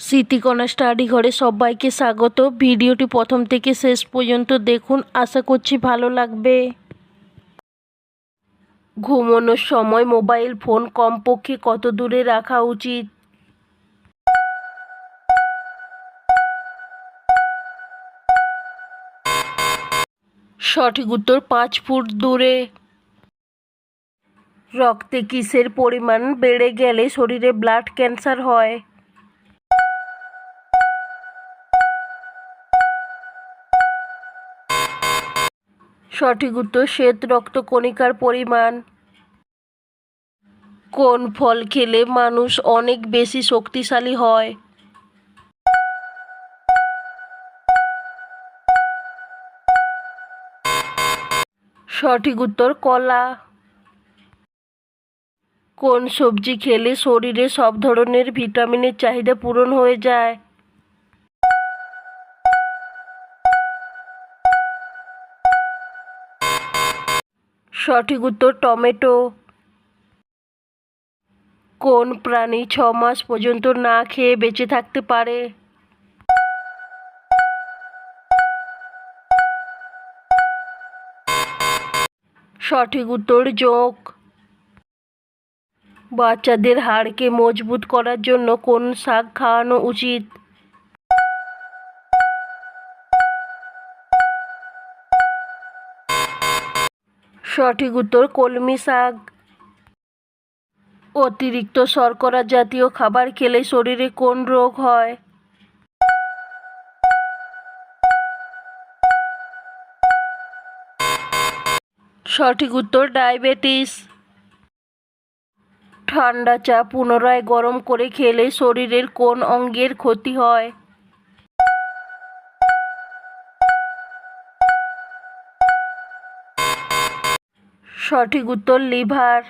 Smritikana study ঘরে সবাইকে স্বাগত। ভিডিওটি প্রথম থেকে শেষ পর্যন্ত দেখুন। আশা করছি ভালো লাগবে। ঘুমানোর সময় মোবাইল ফোন কমপক্ষে কত দূরে রাখা উচিত? সঠিক উত্তর পাঁচ ফুট দূরে। রক্তে কিসের পরিমাণ বেড়ে গেলে শরীরে ব্লাড ক্যান্সার হয়? সঠিক উত্তর, শ্বেত রক্তকণিকার পরিমাণ। কোন ফল খেলে মানুষ অনেক বেশি শক্তিশালী হয়? সঠিক উত্তর, কলা। কোন সবজি খেলে শরীরে সব ধরনের ভিটামিনের চাহিদা পূরণ হয়ে যায়? সঠিক উত্তর টমেটো। কোন প্রাণী ছ মাস পর্যন্ত না খেয়ে বেঁচে থাকতে পারে? সঠিক উত্তর যোগ। বাচ্চাদের হাড়কে মজবুত করার জন্য কোন শাক খাওয়ানো উচিত? সঠিক উত্তর কলমি শাক। অতিরিক্ত শর্করা জাতীয় খাবার খেলে শরীরে কোন রোগ হয়? সঠিক উত্তর ডায়াবেটিস। ঠান্ডা চা পুনরায় গরম করে খেলে শরীরের কোন অঙ্গের ক্ষতি হয়? সঠিক উত্তর লিভার।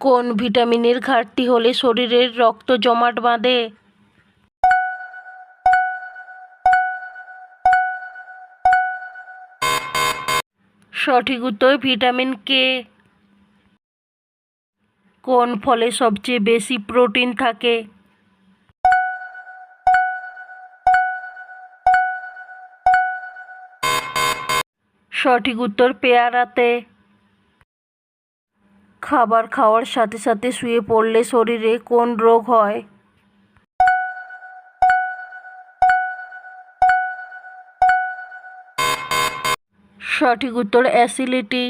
কোন ভিটামিনের ঘাটতি হলে শরীরের রক্ত জমাট বাঁধে? সঠিক উত্তর ভিটামিন কে। কোন ফলে সবচেয়ে বেশি প্রোটিন থাকে? সঠিক উত্তর পেয়ারাতে খাবার খাওয়ার সাথে সাথে শুয়ে পড়লে শরীরে কোন রোগ হয়? সঠিক উত্তর অ্যাসিলিটি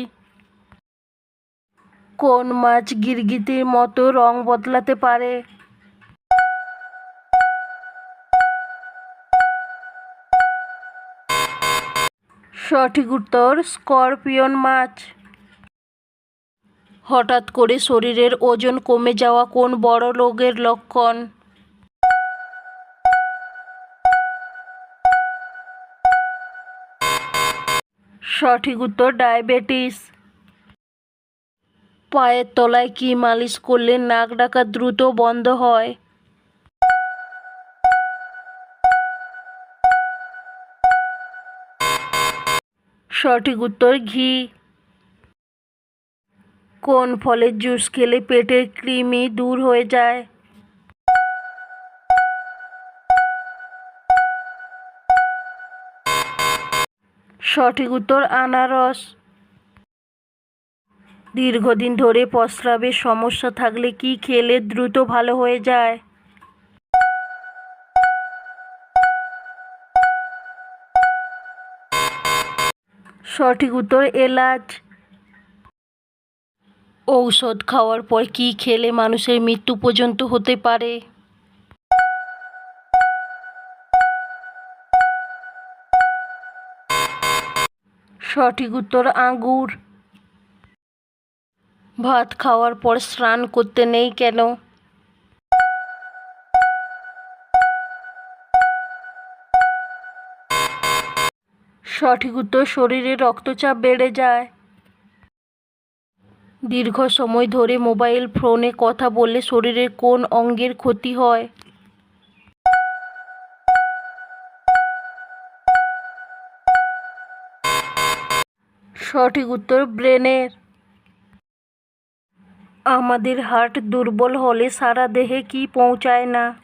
কোন মাছ গিরগিটির মতো রং বদলাতে পারে? সঠিক উত্তর, স্করপিয়ন মাছ। হঠাৎ করে শরীরের ওজন কমে যাওয়া কোন বড় রোগের লক্ষণ? সঠিক উত্তর, ডায়াবেটিস। পায়ের তলায় কি মালিশ করলে নাক ডাকা দ্রুত বন্ধ হয়? সঠিক উত্তর ঘি। কোন ফলের জুস খেলে পেটের কৃমি দূর হয়ে যায়? সঠিক উত্তর আনারস। দীর্ঘদিন ধরে প্রস্রাবের সমস্যা থাকলে কি খেলে দ্রুত ভালো হয়ে যায়? সঠিক উত্তর, এলাচ। ঔষধ খাওয়ার পর কি খেলে মানুষের মৃত্যু পর্যন্ত হতে পারে? সঠিক উত্তর, আঙ্গুর। ভাত খাওয়ার পর স্নান করতে নেই কেন? সঠিক উত্তর শরীরে রক্তচাপ বেড়ে যায়। দীর্ঘ সময় ধরে মোবাইল ফোনে কথা বললে শরীরের কোন অঙ্গের ক্ষতি হয়? সঠিক উত্তর ব্রেনের। আমাদের হার্ট দুর্বল হলে সারা দেহে কি পৌঁছায় না?